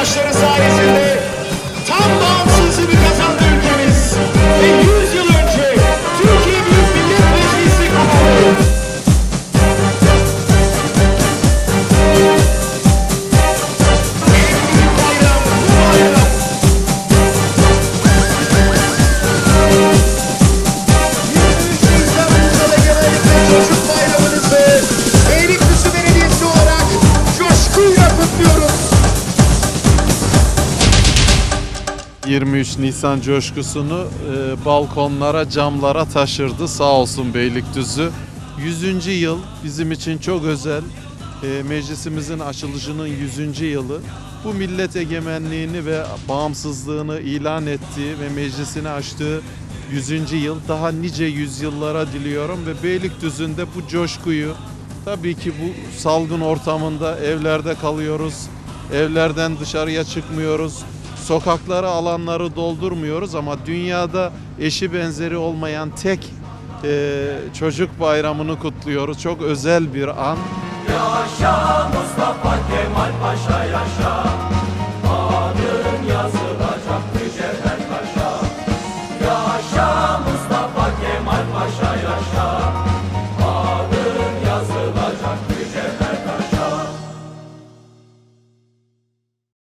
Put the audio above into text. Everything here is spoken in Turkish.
taşları sayesinde 23 Nisan coşkusunu e, balkonlara, camlara taşırdı. Sağ olsun Beylikdüzü. 100. yıl bizim için çok özel. E, meclisimizin açılışının 100. yılı. Bu millet egemenliğini ve bağımsızlığını ilan ettiği ve meclisini açtığı 100. yıl daha nice yüzyıllara diliyorum ve Beylikdüzü'nde bu coşkuyu tabii ki bu salgın ortamında evlerde kalıyoruz. Evlerden dışarıya çıkmıyoruz. Sokakları, alanları doldurmuyoruz ama dünyada eşi benzeri olmayan tek e, çocuk bayramını kutluyoruz. Çok özel bir an. Yaşa Mustafa Kemal Paşa yaşa